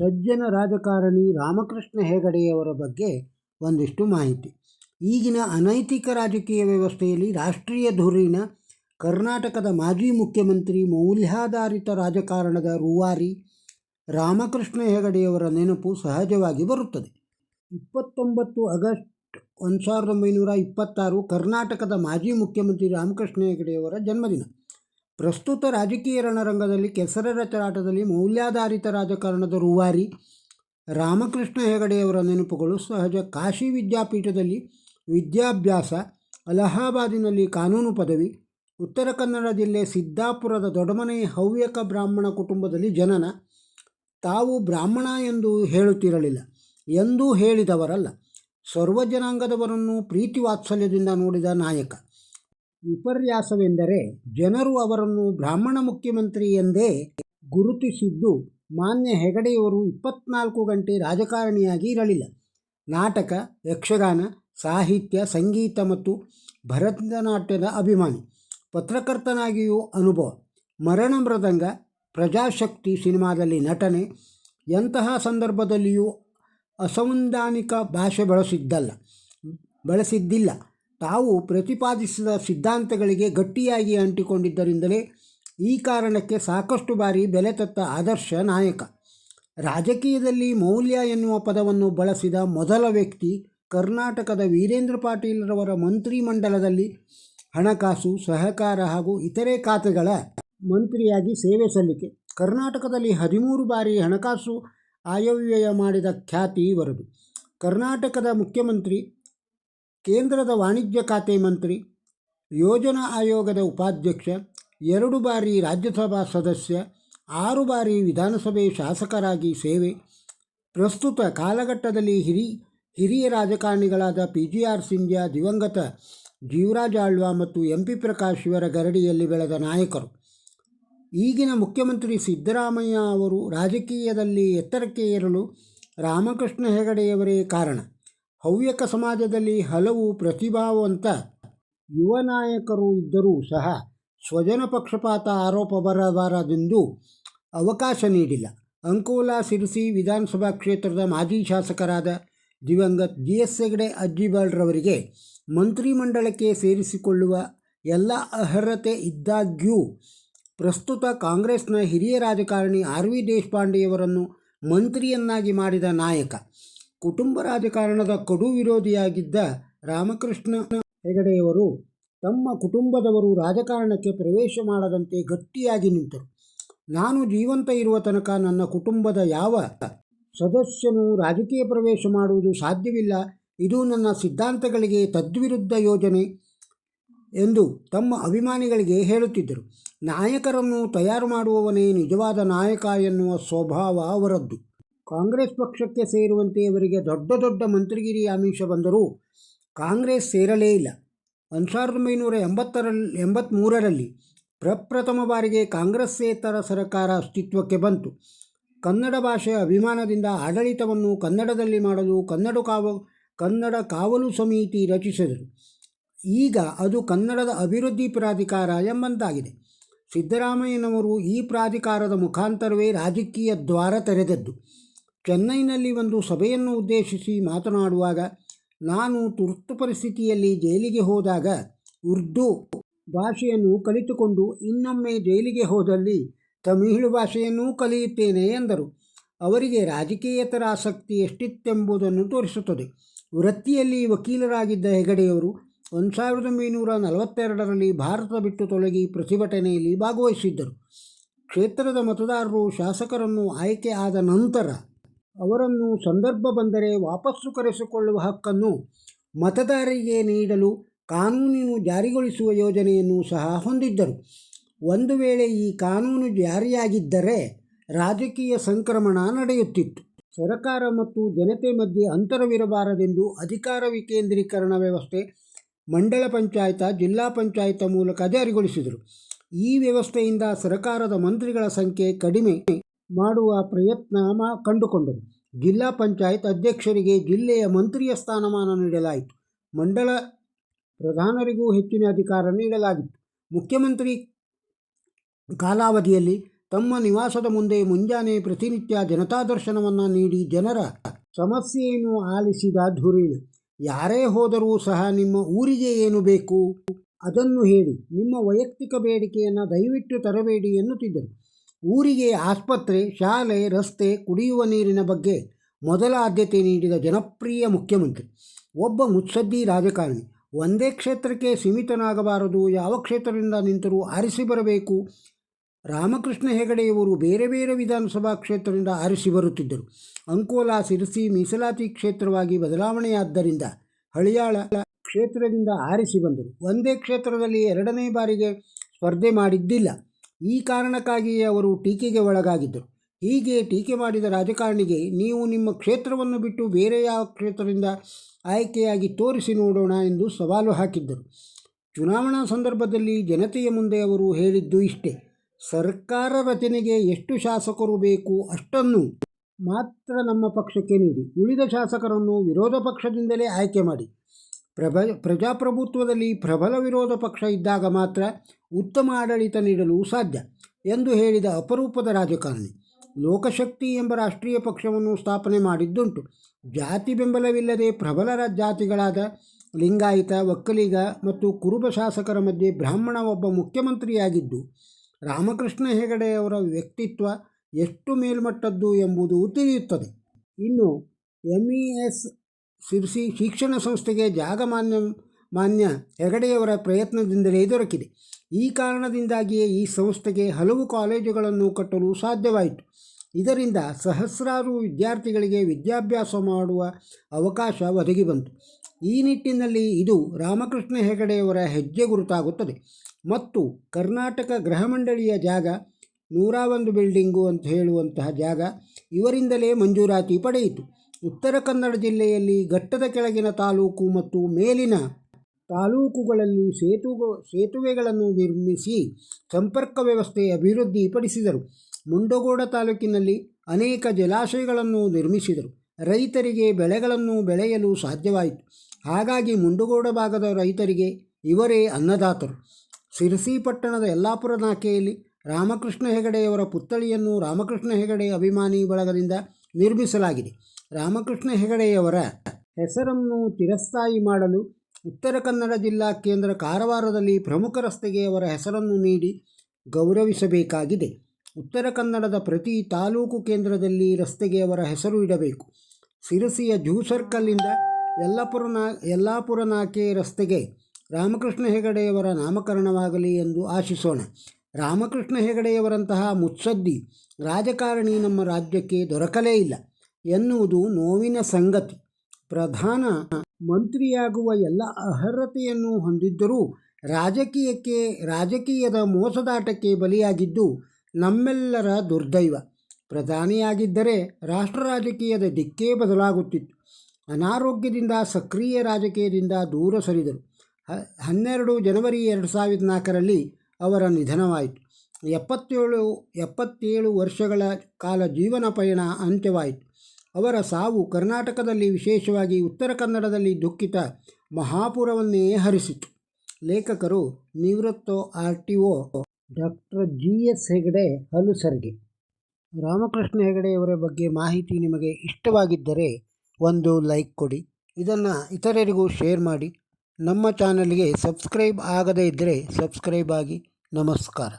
ಸಜ್ಜನ ರಾಜಕಾರಣಿ ರಾಮಕೃಷ್ಣ ಹೆಗಡೆಯವರ ಬಗ್ಗೆ ಒಂದಿಷ್ಟು ಮಾಹಿತಿ. ಈಗಿನ ಅನೈತಿಕ ರಾಜಕೀಯ ವ್ಯವಸ್ಥೆಯಲ್ಲಿ ರಾಷ್ಟ್ರೀಯ ಧುರೀಣ, ಕರ್ನಾಟಕದ ಮಾಜಿ ಮುಖ್ಯಮಂತ್ರಿ ಮೌಲ್ಯಾಧಾರಿತ ರಾಜಕಾರಣದ ರೂವಾರಿ ರಾಮಕೃಷ್ಣ ಹೆಗಡೆಯವರ ನೆನಪು ಸಹಜವಾಗಿ ಬರುತ್ತದೆ. ಇಪ್ಪತ್ತೊಂಬತ್ತು ಆಗಸ್ಟ್ ಒಂದು ಸಾವಿರದ ಒಂಬೈನೂರ ಇಪ್ಪತ್ತಾರು ಕರ್ನಾಟಕದ ಮಾಜಿ ಮುಖ್ಯಮಂತ್ರಿ ರಾಮಕೃಷ್ಣ ಹೆಗಡೆಯವರ ಜನ್ಮದಿನ. ಪ್ರಸ್ತುತ ರಾಜಕೀಯ ರಣರಂಗದಲ್ಲಿ ಕೆಸರೆರಚಾಟದಲ್ಲಿ ಮೌಲ್ಯಾಧಾರಿತ ರಾಜಕಾರಣದ ರೂವಾರಿ ರಾಮಕೃಷ್ಣ ಹೆಗಡೆಯವರ ನೆನಪುಗಳು ಸಹಜ ಕಾಶಿ ವಿದ್ಯಾಪೀಠದಲ್ಲಿ ವಿದ್ಯಾಭ್ಯಾಸ, ಅಲಹಾಬಾದಿನಲ್ಲಿ ಕಾನೂನು ಪದವಿ, ಉತ್ತರ ಕನ್ನಡ ಜಿಲ್ಲೆ ಸಿದ್ದಾಪುರದ ದೊಡ್ಡಮನೆ ಹವ್ಯಕ ಬ್ರಾಹ್ಮಣ ಕುಟುಂಬದಲ್ಲಿ ಜನನ. ತಾವು ಬ್ರಾಹ್ಮಣ ಎಂದು ಹೇಳುತ್ತಿರಲಿಲ್ಲ, ಎಂದೂ ಹೇಳಿದವರಲ್ಲ. ಸರ್ವಜನಾಂಗದವರನ್ನು ಪ್ರೀತಿ ವಾತ್ಸಲ್ಯದಿಂದ ನೋಡಿದ ನಾಯಕ. ವಿಪರ್ಯಾಸವೆಂದರೆ ಜನರು ಅವರನ್ನು ಬ್ರಾಹ್ಮಣ ಮುಖ್ಯಮಂತ್ರಿ ಎಂದೇ ಗುರುತಿಸಿದ್ದು ಮಾನ್ಯ ಹೆಗಡೆಯವರು ಇಪ್ಪತ್ನಾಲ್ಕು ಗಂಟೆ ರಾಜಕಾರಣಿಯಾಗಿ ಇರಲಿಲ್ಲ. ನಾಟಕ, ಯಕ್ಷಗಾನ, ಸಾಹಿತ್ಯ, ಸಂಗೀತ ಮತ್ತು ಭರತನಾಟ್ಯದ ಅಭಿಮಾನಿ. ಪತ್ರಕರ್ತನಾಗಿಯೂ ಅನುಭವ. ಮರಣ ಮೃದಂಗ, ಪ್ರಜಾಶಕ್ತಿ ಸಿನಿಮಾದಲ್ಲಿ ನಟನೆ, ಎಂತಹ ಸಂದರ್ಭದಲ್ಲಿಯೂ ಅಸಂವಿಧಾನಿಕ ಭಾಷೆ ಬಳಸಿದ್ದಲ್ಲ, ಬಳಸಿದ್ದಿಲ್ಲ. ತಾವು ಪ್ರತಿಪಾದಿಸಿದ ಸಿದ್ಧಾಂತಗಳಿಗೆ ಗಟ್ಟಿಯಾಗಿ ಅಂಟಿಕೊಂಡಿದ್ದರಿಂದಲೇ ಈ ಕಾರಣಕ್ಕೆ ಸಾಕಷ್ಟು ಬಾರಿ ಬೆಲೆ ತತ್ತ ಆದರ್ಶ ನಾಯಕ. ರಾಜಕೀಯದಲ್ಲಿ ಮೌಲ್ಯ ಎನ್ನುವ ಪದವನ್ನು ಬಳಸಿದ ಮೊದಲ ವ್ಯಕ್ತಿ ಕರ್ನಾಟಕದ ವೀರೇಂದ್ರ ಪಾಟೀಲ್ರವರ ಮಂತ್ರಿಮಂಡಲದಲ್ಲಿ ಹಣಕಾಸು, ಸಹಕಾರ ಹಾಗೂ ಇತರೆ ಖಾತೆಗಳ ಮಂತ್ರಿಯಾಗಿ ಸೇವೆ ಸಲ್ಲಿಕೆ. ಕರ್ನಾಟಕದಲ್ಲಿ ಹದಿಮೂರು ಬಾರಿ ಹಣಕಾಸು ಆಯವ್ಯಯ ಮಾಡಿದ ಖ್ಯಾತಿ ಇವರದು. ಕರ್ನಾಟಕದ ಮುಖ್ಯಮಂತ್ರಿ ಕೇಂದ್ರದ ವಾಣಿಜ್ಯ ಖಾತೆ ಮಂತ್ರಿ, ಯೋಜನಾ ಆಯೋಗದ ಉಪಾಧ್ಯಕ್ಷ, ಎರಡು ಬಾರಿ ರಾಜ್ಯಸಭಾ ಸದಸ್ಯ, ಆರು ಬಾರಿ ವಿಧಾನಸಭೆ ಶಾಸಕರಾಗಿ ಸೇವೆ, ಪ್ರಸ್ತುತ ಕಾಲಘಟ್ಟದಲ್ಲಿ ಹಿರಿ, ಹಿರಿಯ ರಾಜಕಾರಣಿಗಳಾದ ಪಿ ಜಿ ಆರ್ ಸಿಂಧ್ಯಾ, ದಿವಂಗತ ಜೀವರಾಜ್ ಆಳ್ವ ಮತ್ತು ಎಂ ಪಿ ಪ್ರಕಾಶ್ ಇವರ ಗರಡಿಯಲ್ಲಿ ಬೆಳೆದ ನಾಯಕರು. ಈಗಿನ ಮುಖ್ಯಮಂತ್ರಿ ಸಿದ್ದರಾಮಯ್ಯ ಅವರು ರಾಜಕೀಯದಲ್ಲಿ ಎತ್ತರಕ್ಕೆ ಏರಲು ರಾಮಕೃಷ್ಣ ಹೆಗಡೆಯವರೇ ಕಾರಣ. ಹವ್ಯಕ ಸಮಾಜದಲ್ಲಿ ಹಲವು ಪ್ರತಿಭಾವಂತ ಯುವ ನಾಯಕರು ಇದ್ದರೂ ಸಹ ಸ್ವಜನ ಪಕ್ಷಪಾತ ಆರೋಪ ಬರಬಾರದೆಂದು ಅವಕಾಶ ನೀಡಿಲ್ಲ. ಅಂಕೋಲಾ, ಸಿರಿಸಿ ವಿಧಾನಸಭಾ ಕ್ಷೇತ್ರದ ಮಾಜಿ ಶಾಸಕರಾದ ದಿವಂಗತ್ ಜಿ ಎಸ್ ಹೆಗಡೆ, ಅಜ್ಜಿಬಾಳ್ರವರಿಗೆ ಮಂತ್ರಿಮಂಡಲಕ್ಕೆ ಸೇರಿಸಿಕೊಳ್ಳುವ ಎಲ್ಲ ಅರ್ಹತೆ ಇದ್ದಾಗ್ಯೂ ಪ್ರಸ್ತುತ ಕಾಂಗ್ರೆಸ್ನ ಹಿರಿಯ ರಾಜಕಾರಣಿ ಆರ್ ವಿ ದೇಶಪಾಂಡೆಯವರನ್ನು ಮಂತ್ರಿಯನ್ನಾಗಿ ಮಾಡಿದ ನಾಯಕ. ಕುಟುಂಬ ರಾಜಕಾರಣದ ಕಡು ವಿರೋಧಿಯಾಗಿದ್ದ ರಾಮಕೃಷ್ಣ ಹೆಗಡೆಯವರು ತಮ್ಮ ಕುಟುಂಬದವರು ರಾಜಕಾರಣಕ್ಕೆ ಪ್ರವೇಶ ಮಾಡದಂತೆ ಗಟ್ಟಿಯಾಗಿ ನಿಂತರು. ನಾನು ಜೀವಂತ ಇರುವ ತನಕ ನನ್ನ ಕುಟುಂಬದ ಯಾವ ಸದಸ್ಯನು ರಾಜಕೀಯ ಪ್ರವೇಶ ಮಾಡುವುದು ಸಾಧ್ಯವಿಲ್ಲ. ಇದು ನನ್ನ ಸಿದ್ಧಾಂತಗಳಿಗೆ ತದ್ವಿರುದ್ಧ ಯೋಜನೆ ಎಂದು ತಮ್ಮ ಅಭಿಮಾನಿಗಳಿಗೆ ಹೇಳುತ್ತಿದ್ದರು. ನಾಯಕರನ್ನು ತಯಾರು ಮಾಡುವವನೇ ನಿಜವಾದ ನಾಯಕ ಎನ್ನುವ ಸ್ವಭಾವ ಅವರದ್ದು. ಕಾಂಗ್ರೆಸ್ ಪಕ್ಷಕ್ಕೆ ಸೇರುವಂತೆ ಅವರಿಗೆ ದೊಡ್ಡ ದೊಡ್ಡ ಮಂತ್ರಿಗಿರಿ ಆಮಿಷ ಬಂದರೂ ಕಾಂಗ್ರೆಸ್ ಸೇರಲೇ ಇಲ್ಲ. ಒಂದು ಸಾವಿರದ ಒಂಬೈನೂರ ಎಂಬತ್ತರಲ್ಲಿ ಎಂಬತ್ತ್ಮೂರರಲ್ಲಿ ಪ್ರಪ್ರಥಮ ಬಾರಿಗೆ ಕಾಂಗ್ರೆಸ್ಸೇತರ ಸರ್ಕಾರ ಅಸ್ತಿತ್ವಕ್ಕೆ ಬಂತು. ಕನ್ನಡ ಭಾಷೆಯ ಅಭಿಮಾನದಿಂದ ಆಡಳಿತವನ್ನು ಕನ್ನಡದಲ್ಲಿ ಮಾಡಲು ಕನ್ನಡ ಕಾವ, ಕನ್ನಡ ಕಾವಲು ಸಮಿತಿ ರಚಿಸಿದರು. ಈಗ ಅದು ಕನ್ನಡದ ಅಭಿವೃದ್ಧಿ ಪ್ರಾಧಿಕಾರ ಎಂಬಂತಾಗಿದೆ. ಸಿದ್ದರಾಮಯ್ಯನವರು ಈ ಪ್ರಾಧಿಕಾರದ ಮುಖಾಂತರವೇ ರಾಜಕೀಯ ದ್ವಾರ ತೆರೆದದ್ದು. ಚೆನ್ನೈನಲ್ಲಿ ಒಂದು ಸಭೆಯನ್ನು ಉದ್ದೇಶಿಸಿ ಮಾತನಾಡುವಾಗ, ನಾನು ತುರ್ತು ಪರಿಸ್ಥಿತಿಯಲ್ಲಿ ಜೈಲಿಗೆ ಹೋದಾಗ ಉರ್ದು ಭಾಷೆಯನ್ನು ಕಲಿತುಕೊಂಡು ಇನ್ನೊಮ್ಮೆ ಜೈಲಿಗೆ ಹೋದಲ್ಲಿ ತಮಿಳು ಭಾಷೆಯನ್ನೂ ಕಲಿಯುತ್ತೇನೆ ಎಂದರು. ಅವರಿಗೆ ರಾಜಕೀಯೇತರ ಆಸಕ್ತಿ ಎಷ್ಟಿತ್ತೆಂಬುದನ್ನು ತೋರಿಸುತ್ತದೆ. ವೃತ್ತಿಯಲ್ಲಿ ವಕೀಲರಾಗಿದ್ದ ಹೆಗಡೆಯವರು ಒಂದು ಸಾವಿರದ ಒಂಬೈನೂರ ನಲವತ್ತೆರಡರಲ್ಲಿ ಭಾರತ ಬಿಟ್ಟು ತೊಲಗಿ ಪ್ರತಿಭಟನೆಯಲ್ಲಿ ಭಾಗವಹಿಸಿದ್ದರು. ಕ್ಷೇತ್ರದ ಮತದಾರರು ಶಾಸಕರನ್ನು ಆಯ್ಕೆ ಆದ ನಂತರ ಅವರನ್ನು ಸಂದರ್ಭ ಬಂದರೆ ವಾಪಸ್ಸು ಕರೆಸಿಕೊಳ್ಳುವ ಹಕ್ಕನ್ನು ಮತದಾರರಿಗೆ ನೀಡಲು ಕಾನೂನನ್ನು ಜಾರಿಗೊಳಿಸುವ ಯೋಜನೆಯನ್ನು ಸಹ ಹೊಂದಿದ್ದರು. ಒಂದು ವೇಳೆ ಈ ಕಾನೂನು ಜಾರಿಯಾಗಿದ್ದರೆ ರಾಜಕೀಯ ಸಂಕ್ರಮಣ ನಡೆಯುತ್ತಿತ್ತು. ಸರಕಾರ ಮತ್ತು ಜನತೆ ಮಧ್ಯೆ ಅಂತರವಿರಬಾರದೆಂದು ಅಧಿಕಾರ ವಿಕೇಂದ್ರೀಕರಣ ವ್ಯವಸ್ಥೆ ಮಂಡಲ ಪಂಚಾಯತ, ಜಿಲ್ಲಾ ಪಂಚಾಯತ ಮೂಲಕ ಜಾರಿಗೊಳಿಸಿದರು. ಈ ವ್ಯವಸ್ಥೆಯಿಂದ ಸರ್ಕಾರದ ಮಂತ್ರಿಗಳ ಸಂಖ್ಯೆ ಕಡಿಮೆ. ಮಾಡುವ ಪ್ರಯತ್ನ ಮಾ ಕಂಡುಕೊಂಡರು. ಜಿಲ್ಲಾ ಪಂಚಾಯತ್ ಅಧ್ಯಕ್ಷರಿಗೆ ಜಿಲ್ಲೆಯ ಮಂತ್ರಿಯ ಸ್ಥಾನಮಾನ ನೀಡಲಾಯಿತು. ಮಂಡಲ ಪ್ರಧಾನರಿಗೂ ಹೆಚ್ಚಿನ ಅಧಿಕಾರ ನೀಡಲಾಗಿತ್ತು. ಮುಖ್ಯಮಂತ್ರಿ ಕಾಲಾವಧಿಯಲ್ಲಿ ತಮ್ಮ ನಿವಾಸದ ಮುಂದೆ ಮುಂಜಾನೆ ಪ್ರತಿನಿತ್ಯ ಜನತಾ ದರ್ಶನವನ್ನು ನೀಡಿ ಜನರ ಸಮಸ್ಯೆಯನ್ನು ಆಲಿಸಿದ ಧುರೀಣ, ಯಾರೇ ಹೋದರೂ ಸಹ ನಿಮ್ಮ ಊರಿಗೆ ಏನು ಬೇಕು? ಅದನ್ನು ಹೇಳಿ, ನಿಮ್ಮ ವೈಯಕ್ತಿಕ ಬೇಡಿಕೆಯನ್ನು ದಯವಿಟ್ಟು ತರಬೇಡಿ ಎನ್ನುತ್ತಿದ್ದರು. ಊರಿಗೆ, ಆಸ್ಪತ್ರೆ, ಶಾಲೆ, ರಸ್ತೆ, ಕುಡಿಯುವ ನೀರಿನ ಬಗ್ಗೆ ಮೊದಲ ಆದ್ಯತೆ ನೀಡಿದ ಜನಪ್ರಿಯ ಮುಖ್ಯಮಂತ್ರಿ. ಒಬ್ಬ ಮುತ್ಸದ್ದಿ ರಾಜಕಾರಣಿ, ಒಂದೇ ಕ್ಷೇತ್ರಕ್ಕೆ ಸೀಮಿತನಾಗಬಾರದು, ಯಾವ ಕ್ಷೇತ್ರದಿಂದ ನಿಂತರೂ ಆರಿಸಿ ಬರಬೇಕು. ರಾಮಕೃಷ್ಣ ಹೆಗಡೆಯವರು ಬೇರೆ ಬೇರೆ ವಿಧಾನಸಭಾ ಕ್ಷೇತ್ರದಿಂದ ಆರಿಸಿ ಬರುತ್ತಿದ್ದರು. ಅಂಕೋಲಾ, ಸಿರಿಸಿ, ಮೀಸಲಾತಿ ಕ್ಷೇತ್ರವಾಗಿ ಬದಲಾವಣೆಯಾದ್ದರಿಂದ ಹಳಿಯಾಳ ಕ್ಷೇತ್ರದಿಂದ ಆರಿಸಿ ಬಂದರು. ಒಂದೇ ಕ್ಷೇತ್ರದಲ್ಲಿ ಎರಡನೇ ಬಾರಿಗೆ ಸ್ಪರ್ಧೆ ಮಾಡಿದ್ದಿಲ್ಲ. ಈ ಕಾರಣಕ್ಕಾಗಿಯೇ ಅವರು ಟೀಕೆಗೆ ಒಳಗಾಗಿದ್ದರು. ಹೀಗೆ ಟೀಕೆ ಮಾಡಿದ ರಾಜಕಾರಣಿಗೆ ನೀವು ನಿಮ್ಮ ಕ್ಷೇತ್ರವನ್ನು ಬಿಟ್ಟು ಬೇರೆ ಯಾವ ಕ್ಷೇತ್ರದಿಂದ ಆಯ್ಕೆಯಾಗಿ ತೋರಿಸಿ ನೋಡೋಣ ಎಂದು ಸವಾಲು ಹಾಕಿದ್ದರು. ಚುನಾವಣಾ ಸಂದರ್ಭದಲ್ಲಿ ಜನತೆಯ ಮುಂದೆ ಅವರು ಹೇಳಿದ್ದು ಇಷ್ಟೇ. ಸರ್ಕಾರ ರಚನೆಗೆ ಎಷ್ಟು ಶಾಸಕರು ಬೇಕು ಅಷ್ಟನ್ನು ಮಾತ್ರ ನಮ್ಮ ಪಕ್ಷಕ್ಕೆ ನೀಡಿ. ಉಳಿದ ಶಾಸಕರನ್ನು ವಿರೋಧ ಪಕ್ಷದಿಂದಲೇ ಆಯ್ಕೆ ಮಾಡಿ. ಪ್ರಭ ಪ್ರಜಾಪ್ರಭುತ್ವದಲ್ಲಿ ಪ್ರಬಲ ವಿರೋಧ ಪಕ್ಷ ಇದ್ದಾಗ ಮಾತ್ರ ಉತ್ತಮ ಆಡಳಿತ ನೀಡಲು ಸಾಧ್ಯ ಎಂದು ಹೇಳಿದ ಅಪರೂಪದ ರಾಜಕಾರಣಿ. ಲೋಕಶಕ್ತಿ ಎಂಬ ರಾಷ್ಟ್ರೀಯ ಪಕ್ಷವನ್ನು ಸ್ಥಾಪನೆ ಮಾಡಿದ್ದುಂಟು. ಜಾತಿ ಬೆಂಬಲವಿಲ್ಲದೆ ಪ್ರಬಲ ಜಾತಿಗಳಾದ ಲಿಂಗಾಯತ, ಒಕ್ಕಲಿಗ ಮತ್ತು ಕುರುಬ ಶಾಸಕರ ಮಧ್ಯೆ ಬ್ರಾಹ್ಮಣ ಒಬ್ಬ ಮುಖ್ಯಮಂತ್ರಿಯಾಗಿದ್ದು, ರಾಮಕೃಷ್ಣ ಹೆಗಡೆಯವರ ವ್ಯಕ್ತಿತ್ವ ಎಷ್ಟು ಮೇಲ್ಮಟ್ಟದ್ದು ಎಂಬುದು ತಿಳಿಯುತ್ತದೆ. ಇನ್ನು ಎಂ ಇ ಎಸ್ ಸಿರ್ಸಿ ಶಿಕ್ಷಣ ಸಂಸ್ಥೆಗೆ ಜಾಗ ಮಾನ್ಯ ಮಾನ್ಯ ಹೆಗಡೆಯವರ ಪ್ರಯತ್ನದಿಂದಲೇ ದೊರಕಿದೆ. ಈ ಕಾರಣದಿಂದಾಗಿಯೇ ಈ ಸಂಸ್ಥೆಗೆ ಹಲವು ಕಾಲೇಜುಗಳನ್ನು ಕಟ್ಟಲು ಸಾಧ್ಯವಾಯಿತು. ಇದರಿಂದ ಸಹಸ್ರಾರು ವಿದ್ಯಾರ್ಥಿಗಳಿಗೆ ವಿದ್ಯಾಭ್ಯಾಸ ಮಾಡುವ ಅವಕಾಶ ಒದಗಿ ಬಂತು. ಈ ನಿಟ್ಟಿನಲ್ಲಿ ಇದು ರಾಮಕೃಷ್ಣ ಹೆಗಡೆಯವರ ಹೆಜ್ಜೆ ಗುರುತಾಗುತ್ತದೆ. ಮತ್ತು ಕರ್ನಾಟಕ ಗೃಹ ಮಂಡಳಿಯ ಜಾಗ ನೂರ ಒಂದು ಬಿಲ್ಡಿಂಗು ಅಂತ ಹೇಳುವಂತಹ ಜಾಗ ಇವರಿಂದಲೇ ಮಂಜೂರಾತಿ ಪಡೆಯಿತು. ಉತ್ತರ ಕನ್ನಡ ಜಿಲ್ಲೆಯಲ್ಲಿ ಘಟ್ಟದ ಕೆಳಗಿನ ತಾಲೂಕು ಮತ್ತು ಮೇಲಿನ ತಾಲೂಕುಗಳಲ್ಲಿ ಸೇತು ಸೇತುವೆಗಳನ್ನು ನಿರ್ಮಿಸಿ ಸಂಪರ್ಕ ವ್ಯವಸ್ಥೆ ಅಭಿವೃದ್ಧಿಪಡಿಸಿದರು. ಮುಂಡಗೋಡ ತಾಲೂಕಿನಲ್ಲಿ ಅನೇಕ ಜಲಾಶಯಗಳನ್ನು ನಿರ್ಮಿಸಿದರು. ರೈತರಿಗೆ ಬೆಳೆಗಳನ್ನು ಬೆಳೆಯಲು ಸಾಧ್ಯವಾಯಿತು. ಹಾಗಾಗಿ ಮುಂಡಗೋಡ ಭಾಗದ ರೈತರಿಗೆ ಇವರೇ ಅನ್ನದಾತರು. ಸಿರಸಿ ಪಟ್ಟಣದ ಯಲ್ಲಾಪುರ ನಾಕೆಯಲ್ಲಿ ರಾಮಕೃಷ್ಣ ಹೆಗಡೆಯವರ ಪುತ್ಥಳಿಯನ್ನು ರಾಮಕೃಷ್ಣ ಹೆಗಡೆ ಅಭಿಮಾನಿ ಬಳಗದಿಂದ ನಿರ್ಮಿಸಲಾಗಿದೆ. ರಾಮಕೃಷ್ಣ ಹೆಗಡೆಯವರ ಹೆಸರನ್ನು ತಿರಸ್ತಾಯಿ ಮಾಡಲು ಉತ್ತರ ಕನ್ನಡ ಜಿಲ್ಲಾ ಕೇಂದ್ರ ಕಾರವಾರದಲ್ಲಿ ಪ್ರಮುಖ ರಸ್ತೆಗೆ ಅವರ ಹೆಸರನ್ನು ನೀಡಿ ಗೌರವಿಸಬೇಕಾಗಿದೆ. ಉತ್ತರ ಕನ್ನಡದ ಪ್ರತಿ ತಾಲೂಕು ಕೇಂದ್ರದಲ್ಲಿ ರಸ್ತೆಗೆ ಅವರ ಹೆಸರು ಇಡಬೇಕು. ಸಿರಸಿಯ ಜೂ ಸರ್ಕಲ್ನಿಂದ ಯಲ್ಲಾಪುರ ನಾ ಯಲ್ಲಾಪುರ ನಾಕೆ ರಸ್ತೆಗೆ ರಾಮಕೃಷ್ಣ ಹೆಗಡೆಯವರ ನಾಮಕರಣವಾಗಲಿ ಎಂದು ಆಶಿಸೋಣ. ರಾಮಕೃಷ್ಣ ಹೆಗಡೆಯವರಂತಹ ಮುತ್ಸದ್ದಿ ರಾಜಕಾರಣಿ ನಮ್ಮ ರಾಜ್ಯಕ್ಕೆ ದೊರಕಲೇ ಇಲ್ಲ. ಎನ್ನುವುದು ನೋವಿನ ಸಂಗತಿ. ಪ್ರಧಾನ ಮಂತ್ರಿಯಾಗುವ ಎಲ್ಲ ಅರ್ಹತೆಯನ್ನು ಹೊಂದಿದ್ದರೂ ರಾಜಕೀಯಕ್ಕೆ, ರಾಜಕೀಯದ ಮೋಸದಾಟಕ್ಕೆ ಬಲಿಯಾಗಿದ್ದು ನಮ್ಮೆಲ್ಲರ ದುರ್ದೈವ. ಪ್ರಧಾನಿಯಾಗಿದ್ದರೆ ರಾಷ್ಟ್ರ ರಾಜಕೀಯದ ದಿಕ್ಕೇ ಬದಲಾಗುತ್ತಿತ್ತು. ಅನಾರೋಗ್ಯದಿಂದ, ಸಕ್ರಿಯ ರಾಜಕೀಯದಿಂದ ದೂರ ಸರಿದರು. ಹನ್ನೆರಡು ಜನವರಿ ಎರಡು ಸಾವಿರದ ನಾಲ್ಕರಲ್ಲಿ ಅವರ ನಿಧನವಾಯಿತು. ಎಪ್ಪತ್ತೇಳು ಎಪ್ಪತ್ತೇಳು ವರ್ಷಗಳ ಕಾಲ ಜೀವನ ಪಯಣ ಅಂತ್ಯವಾಯಿತು. ಅವರ ಸಾವು ಕರ್ನಾಟಕದಲ್ಲಿ ವಿಶೇಷವಾಗಿ ಉತ್ತರ ಕನ್ನಡದಲ್ಲಿ ದುಃಖಿತ ಮಹಾಪುರವನ್ನೇ ಹರಿಸಿತು. ಲೇಖಕರು ನಿವೃತ್ತ R T O doctor G S Hegde ಹಲುಸರ್ಗೆ Ramakrishna ಹೆಗಡೆಯವರ ಬಗ್ಗೆ ಮಾಹಿತಿ ನಿಮಗೆ ಇಷ್ಟವಾಗಿದ್ದರೆ ಒಂದು ಲೈಕ್ ಕೊಡಿ. ಇದನ್ನು ಇತರರಿಗೂ ಶೇರ್ ಮಾಡಿ. ನಮ್ಮ ಚಾನಲ್ಗೆ ಸಬ್ಸ್ಕ್ರೈಬ್ ಆಗದೇ ಇದ್ದರೆ ಸಬ್ಸ್ಕ್ರೈಬ್ ಆಗಿ. ನಮಸ್ಕಾರ.